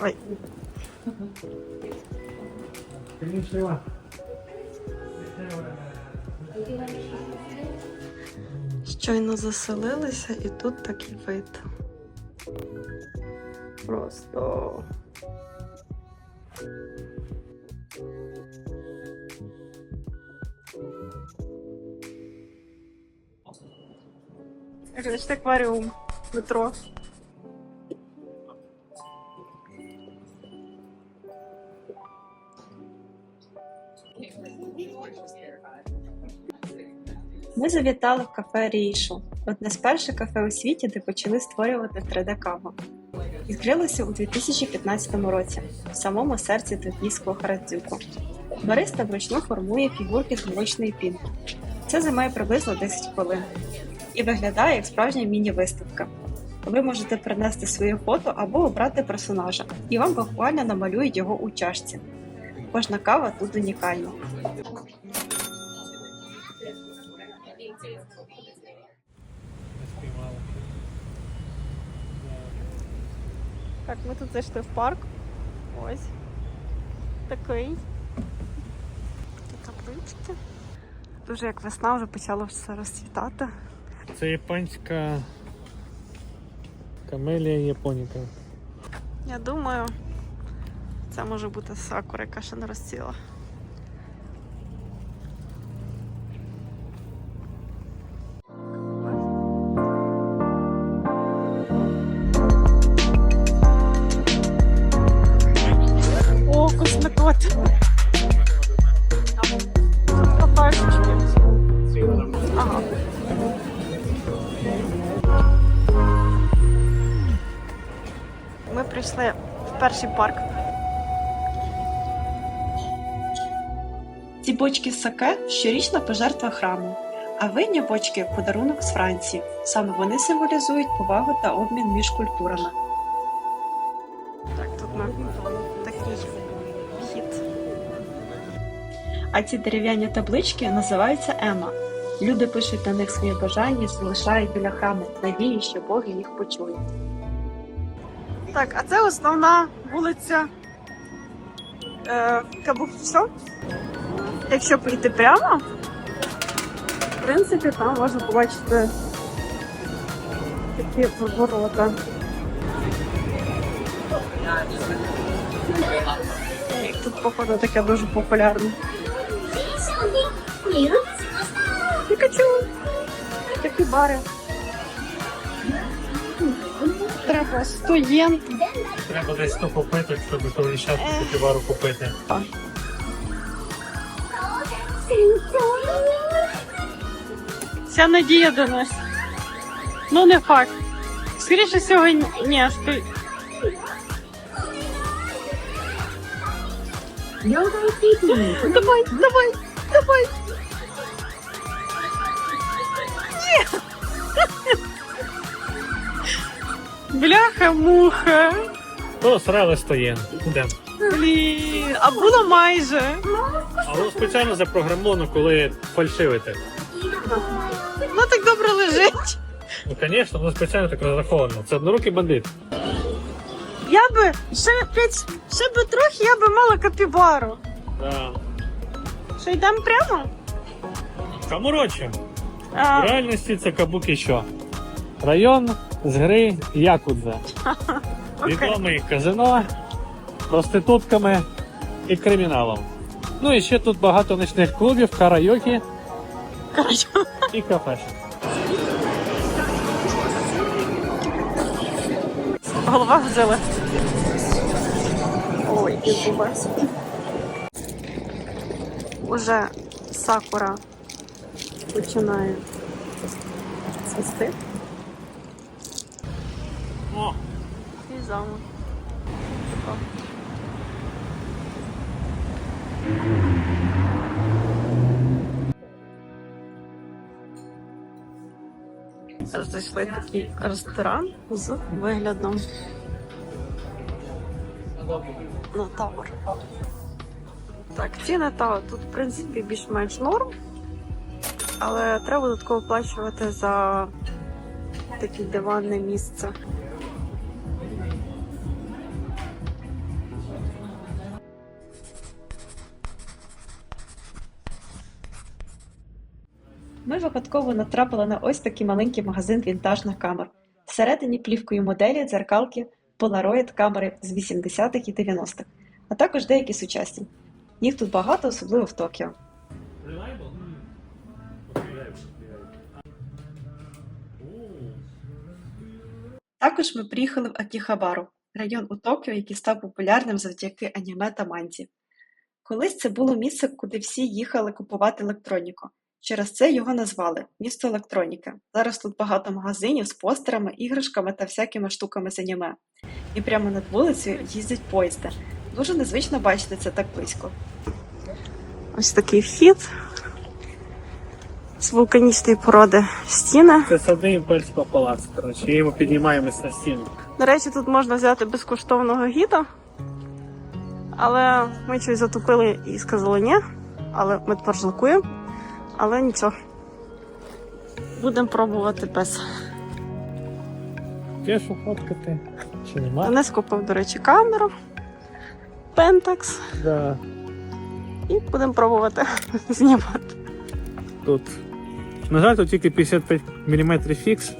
Ой. Щойно заселилися і тут такий вид. Просто. Значить, акваріум метро. Завітали в кафе Рішо, одне з перших кафе у світі, де почали створювати 3D-каву. Відкрилося у 2015 році, в самому серці токійського Харадзюку. Бариста вручну формує фігурки з молочної пінки. Це займає приблизно 10 хвилин і виглядає як справжня міні-виставка. Ви можете принести своє фото або обрати персонажа, і вам буквально намалюють його у чашці. Кожна кава тут унікальна. Так, ми тут зайшли в парк. Ось. Такий. Такі каплички. Дуже як весна вже почало все розцвітати. Це японська камелія японіка. Я думаю, це може бути сакура, яка ще не розцвіла. Бочки саке щорічна пожертва храму, а винні бочки подарунок з Франції. Саме вони символізують повагу та обмін між культурами. Так, тут на такий вхід. А ці дерев'яні таблички називаються Ема. Люди пишуть на них свої бажання, і залишають біля храму, надії, що Бог їх почує. Так, а це основна вулиця е, Кабухчо. Якщо прийти прямо, в принципі, там можна побачити такі ворота. Тут, походу, таке дуже популярне. Пікачу! Такі бари. Треба 100 єн. Треба десь то купити, щоб повищати кофівару купити. Вся надія до нас. Ну, не факт. Скоріше всього, ні. Сто... Давай, давай, давай. Бляха-муха. То срали стоєн. Йдемо. Блін, а було майже. А воно спеціально запрограмовано, коли фальшивите. Ну так добре лежить. Ну, звісно, воно спеціально так розраховано. Це однорукий бандит. Я би ще п'ять, ще би трохи, я би мала капібару. Да. Що йдемо прямо? Камурочі. В реальності це кабуки що? Район з гри Якудза. Відомий казино, проститутками і криміналом. Ну і ще тут багато нічних клубів, карайокі і кафешок. Голова взяла. Ой, і. Уже сакура починає цвісти. О, І замок. Зайшли в такий ресторан з виглядом на тавр. Так, ціни та тут, в принципі, більш-менш норм, але треба додатково оплачувати за таке диванне місце. Випадково натрапили на ось такий маленький магазин вінтажних камер. Всередині плівкою моделі дзеркалки Polaroid камери з 80-х і 90-х, а також деякі сучасні. Їх тут багато, особливо в Токіо. Також ми приїхали в Акіхабару, район у Токіо, який став популярним завдяки аніме та манзі. Колись це було місце, куди всі їхали купувати електроніку. Через це його назвали місто електроніки. Зараз тут багато магазинів з постерами, іграшками та всякими штуками з аніме. І прямо над вулицею їздять поїзди. Дуже незвично бачити це так близько. Ось такий вхід з вулканічної породи стіни. Це сади імперського палацу. Коротше, і ми піднімаємось на стіну. До речі, тут можна взяти безкоштовного гіда, але ми щось затупили і сказали ні. Але ми тепер жалкуємо. Але нічого. Будемо пробувати без. Є що фоткати? Чи нема? Не скупив, до речі, камеру. Pentax. Да. І будемо пробувати знімати. Тут. На жаль, тут тільки 55 мм фікс,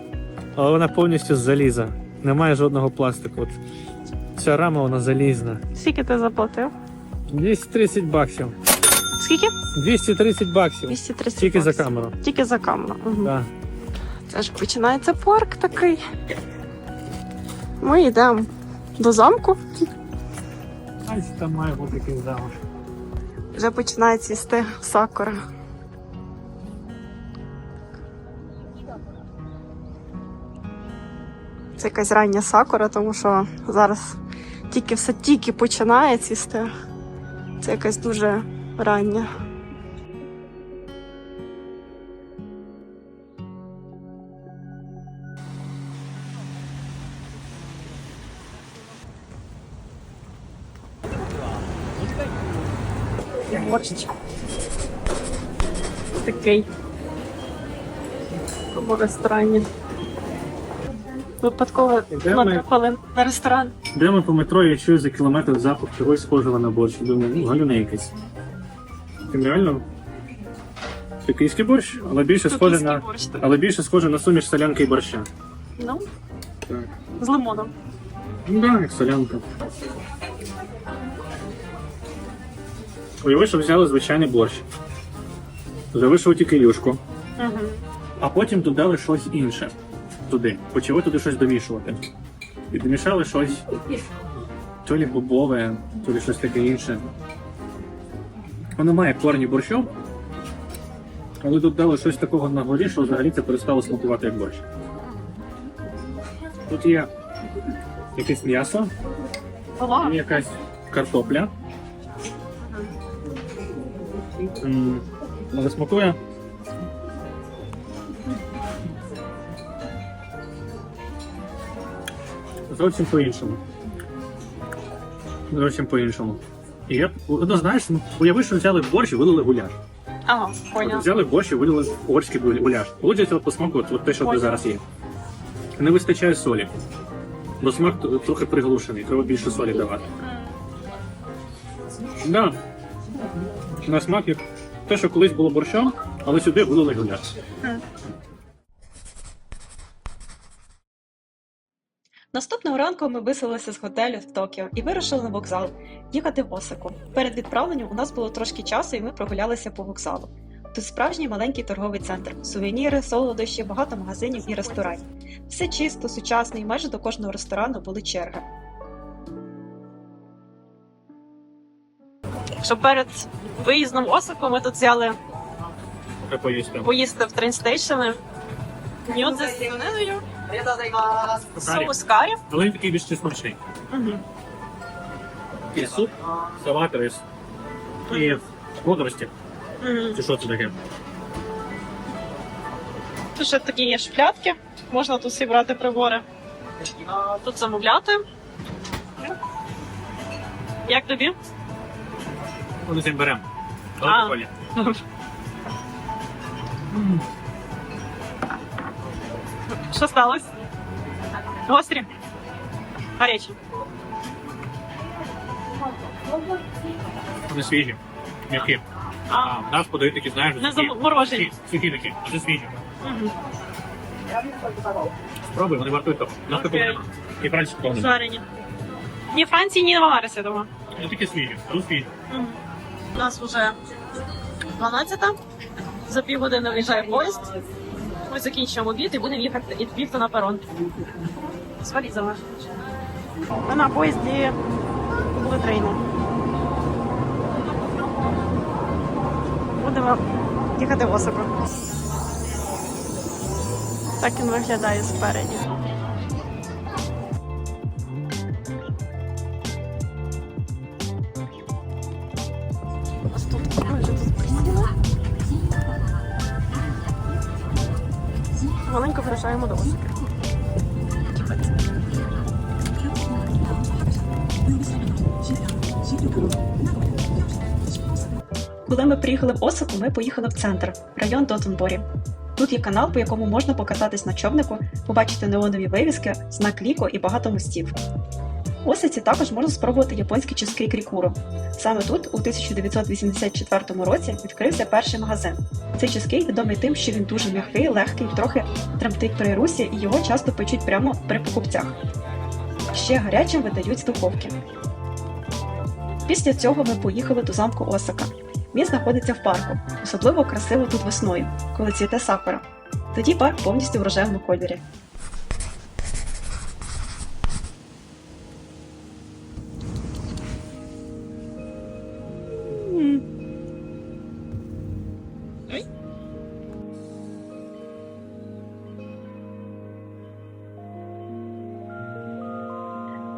але вона повністю з заліза. Немає жодного пластику. От ця рама вона залізна. Скільки ти заплатив? 230 баксів. Скільки? 230 баксів. 230 Тільки за баксів. камеру. Тільки за камеру. Угу. Да. Це ж починається парк такий. Ми йдемо до замку. Ось там має бути якийсь замок. Вже починає цвісти сакура. Це якась рання сакура, тому що зараз тільки все тільки починає цвісти. Це якась дуже рання. Борщ. Такий. Такому ресторані. Випадково Де ми? натрапили на ресторан. Йдемо по метро, я чую за кілометр запах чогось схожого на борщ. Думаю, ну, галюне якесь. Реально токійський борщ, але більше схоже на. борщ. так. Але більше схоже на суміш солянки і борща. Ну, Так. з лимоном. Ну да, як солянка. Уяви, що взяли звичайний борщ. Залишили тільки юшку, Угу. а потім додали щось інше туди. Почали туди щось домішувати. І домішали щось то лі бобове, то лі щось таке інше. Воно має корні борщу, але додали щось такого на горі, що взагалі це перестало смакувати як борщ. Тут є якесь м'ясо, і якась картопля. Але смакує. Зовсім по-іншому. Зовсім по-іншому. І я, ну знаєш, ну, уяви, що взяли борщ і вилили гуляш. Ага, От поняв. взяли борщ і вилили угорський гуляш. Получиться от по смаку, от, от те, що Понял. зараз є. Не вистачає солі. Бо смак трохи приглушений, треба більше солі давати. Да. На смак як те, що колись було борщом, але сюди вилили гуляш. Наступного ранку ми виселилися з готелю в Токіо і вирушили на вокзал їхати в Осаку. Перед відправленням у нас було трошки часу, і ми прогулялися по вокзалу. Тут справжній маленький торговий центр, сувеніри, солодощі, багато магазинів і ресторанів. Все чисто, сучасно, і майже до кожного ресторану були черги. Що перед виїздом в Осаку ми тут взяли поїсти. в трейнстейшени. Нюдзи з свининою, соус. Але він такий більш смачний. Угу. І суп, салат, рис. І. Чи що це таке? Тут ще такі є шплятки можна тут всі брати прибори. А, Тут замовляти. Як тобі? Ми з ним беремо. А. Що сталося? Гострі? Гарячі. Вони свіжі. М'які. А, А, в нас подають такі, знаєш, не сухі. заморожені. Сухі, сухі такі, а це свіжі. Мгм. Спробуй, вони вартують того. У нас такого Окей. нема. І франції такого нема. Жарені. Ні Франції, ні Баварії, я думаю. Вони такі свіжі, свіжі. У нас вже 12 За півгодини виїжджає поїзд. Ми закінчуємо обід і будемо їхати і бігти на перон. З валізами. Ми на поїзді були трейни. Будемо їхати в Осаку. Так він виглядає спереді. Маленько вражаємо до Коли ми приїхали в Осаку, ми поїхали в центр, район Дотонборі. Тут є канал, по якому можна покататись на човнику, побачити неонові вивіски, знак ліко і багато мостів. В Осаці також можна спробувати японський чизкейк рікуру. Саме тут, у 1984 році, відкрився перший магазин. Цей чизкейк відомий тим, що він дуже м'який, легкий, трохи тремтить при русі, і його часто печуть прямо при покупцях. Ще гарячим видають з духовки. Після цього ми поїхали до замку Осака. Він знаходиться в парку. Особливо красиво тут весною, коли цвіте сакура. Тоді парк повністю в рожевому кольорі.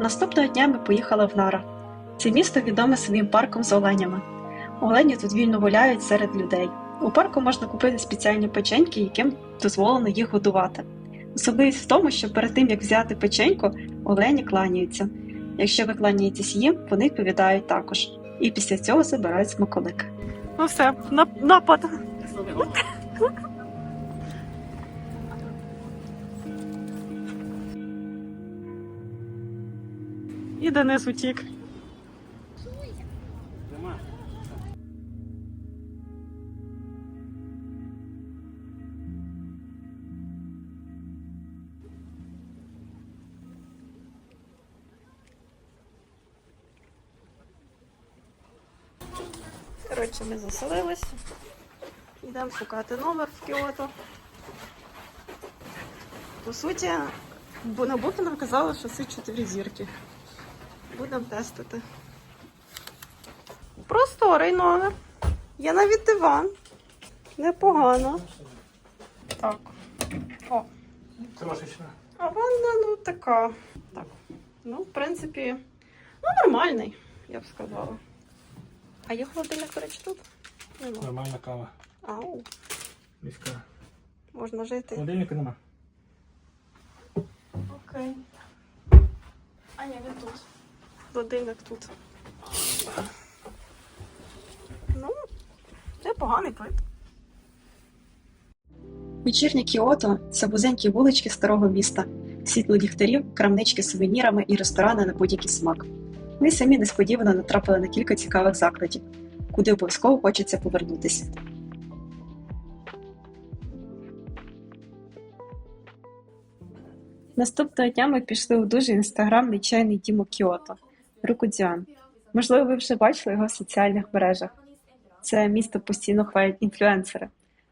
Наступного дня ми поїхали в Нара. Це місто відоме своїм парком з оленями. Олені тут вільно гуляють серед людей. У парку можна купити спеціальні печеньки, яким дозволено їх годувати. Особливість в тому, що перед тим як взяти печеньку, олені кланяються. Якщо ви кланяєтесь їм, вони відповідають також. І після цього забирають смаколик. Ну все, на, напад. І Денис утік. Коротше, ми заселились. Йдемо шукати номер в Кіото. По суті, на Booking казали, що це 4 зірки. Будемо тестити. Просторий номер. Є навіть диван. Непогано. Так. О, Трошечно. а ванна, ну така. Так. Ну, в принципі, ну нормальний, я б сказала. А є холодильник, до речі, тут? Нема. Нормальна кава. Ау, Міська. можна жити. Холодильника нема. Окей. А ні, він тут. Холодильник тут. Ну, непоганий вид. Вечірнє Кіото це вузенькі вулички старого міста, світло ліхтарів, крамнички з сувенірами і ресторани на будь-який смак. Ми самі несподівано натрапили на кілька цікавих закладів, куди обов'язково хочеться повернутися. Наступного дня ми пішли у дуже інстаграмний чайний дім Кіото Рукудзян. Можливо, ви вже бачили його в соціальних мережах. Це місто постійно хвалять інфлюенсери.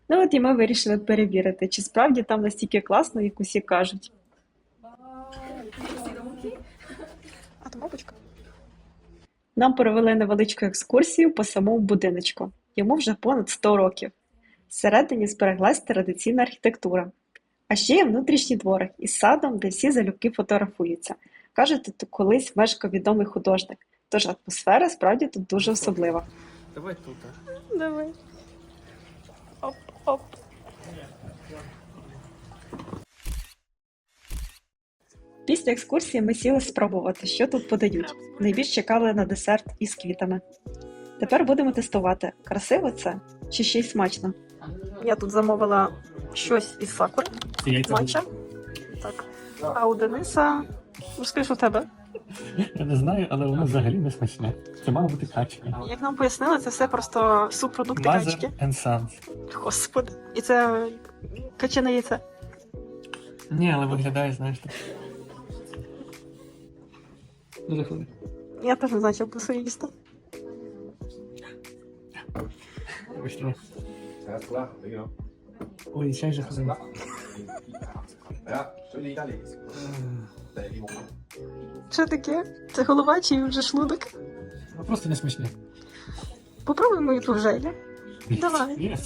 Ну от і ми вирішили перевірити, чи справді там настільки класно, як усі кажуть. А то бабочка. Нам провели невеличку екскурсію по самому будиночку. Йому вже понад 100 років. Всередині збереглась традиційна архітектура. А ще є внутрішній дворик із садом, де всі залюбки фотографуються. Кажуть, тут колись мешкав відомий художник, тож атмосфера справді тут дуже особлива. Давай тут. Давай. Оп, оп. Після екскурсії ми сіли спробувати, що тут подають. Найбільш чекали на десерт із квітами. Тепер будемо тестувати, красиво це чи ще й смачно. Я тут замовила щось із сакури, матча. Так. А у Дениса. Розкажи, що в тебе. Я не знаю, але воно взагалі не смачне. Це мало бути качка. Як нам пояснили, це все просто субпродукти качки. Mother and Sons. Господи. І це качане яйце. Ні, але виглядає, знаєш. так. Дуже ходить. Я теж не знаю, що буду їсти. Ой, чай же ходить. Що таке? Це голова чи вже шлунок? Ну просто не смачне. Попробуй мою ту желі. Давай.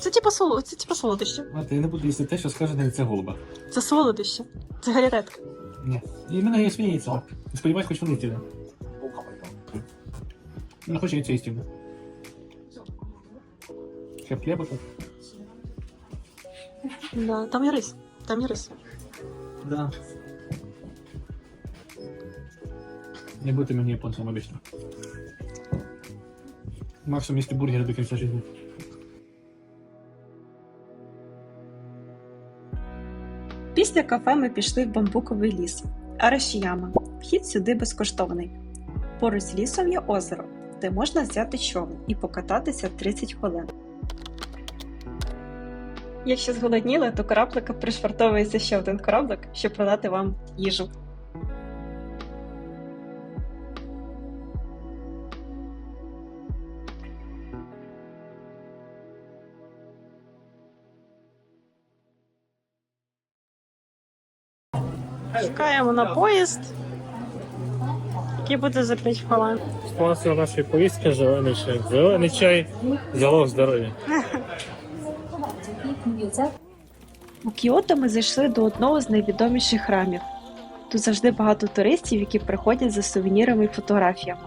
Це типа соло, це типа солодощі. Мати, я не буду їсти те, що скаже на це голуба. Це солодощі. Це галеретка. Ні. І мене є свої яйця. Сподіваюсь, хоч вони тіли. Не хочу яйця їсти. Ще хліба тут. Да, там є рис. Там є рис. Да. Не бути мені японцем обично. Максимум їсти бургери до кінця життя. Після кафе ми пішли в бамбуковий ліс Арашіяма. Вхід сюди безкоштовний. Поруч з лісом є озеро, де можна взяти човен і покататися 30 хвилин. Якщо зголодніли, то кораблика пришвартовується ще один кораблик, щоб продати вам їжу. Чекаємо на поїзд, який буде за 5 хвилин. Спонсор нашої поїздки зелений чай. Зелений чай залог здоров'я. У Кіото ми зайшли до одного з найвідоміших храмів. Тут завжди багато туристів, які приходять за сувенірами і фотографіями.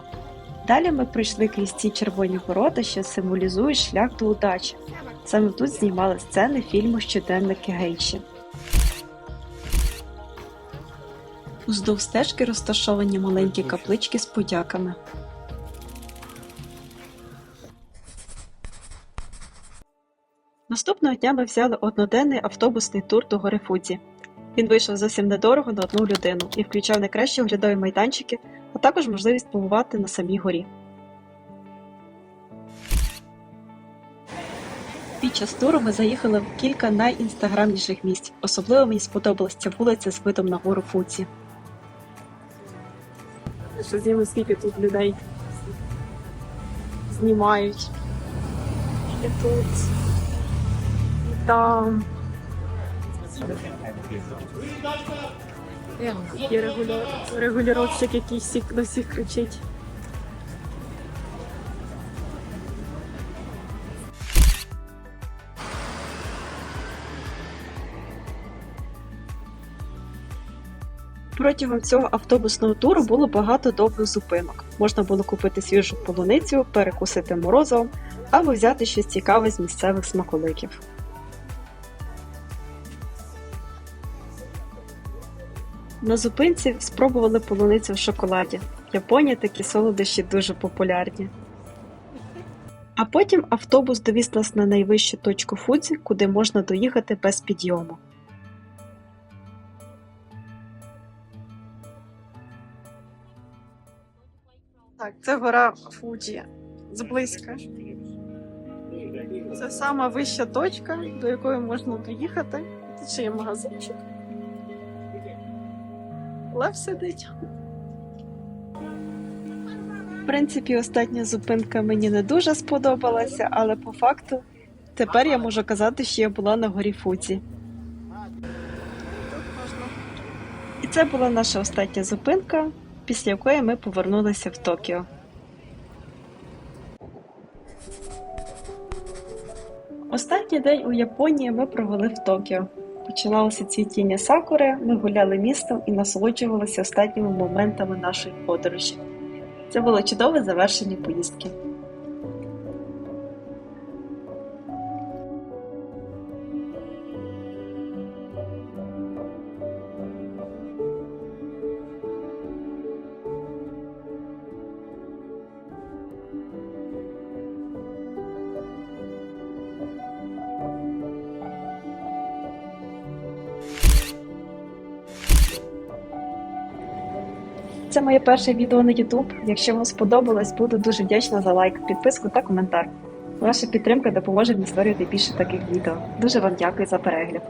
Далі ми пройшли крізь ці червоні ворота, що символізують шлях до удачі. Саме тут знімали сцени фільму Щоденники Гейші. Уздовж стежки розташовані маленькі каплички з подяками. Наступного дня ми взяли одноденний автобусний тур до гори Фудзі. Він вийшов зовсім недорого на одну людину і включав найкращі оглядові майданчики, а також можливість побувати на самій горі. Під час туру ми заїхали в кілька найінстаграмніших місць. Особливо мені сподобалася ця вулиця з видом на гору Фудзі. Що зніми, скільки тут людей знімають. І тут. І там. Є регуляр... регулювальщик якийсь всіх- на всіх кричить. Протягом цього автобусного туру було багато довгих зупинок. Можна було купити свіжу полуницю, перекусити морозивом або взяти щось цікаве з місцевих смаколиків. На зупинці спробували полуницю в шоколаді. В Японії такі солодощі дуже популярні. А потім автобус довіз нас на найвищу точку Фудзі, куди можна доїхати без підйому. Так, це гора Фуджі. Зблизька. Це сама вища точка, до якої можна доїхати. Тут ще є магазинчик. Лев сидить. В принципі, остання зупинка мені не дуже сподобалася, але по факту тепер я можу казати, що я була на горі Фудзі. І це була наша остання зупинка, після якої ми повернулися в Токіо. Останній день у Японії ми провели в Токіо. Починалося цвітіння сакури, ми гуляли містом і насолоджувалися останніми моментами нашої подорожі. Це було чудове завершення поїздки. Це моє перше відео на YouTube. Якщо вам сподобалось, буду дуже вдячна за лайк, підписку та коментар. Ваша підтримка допоможе мені створювати більше таких відео. Дуже вам дякую за перегляд.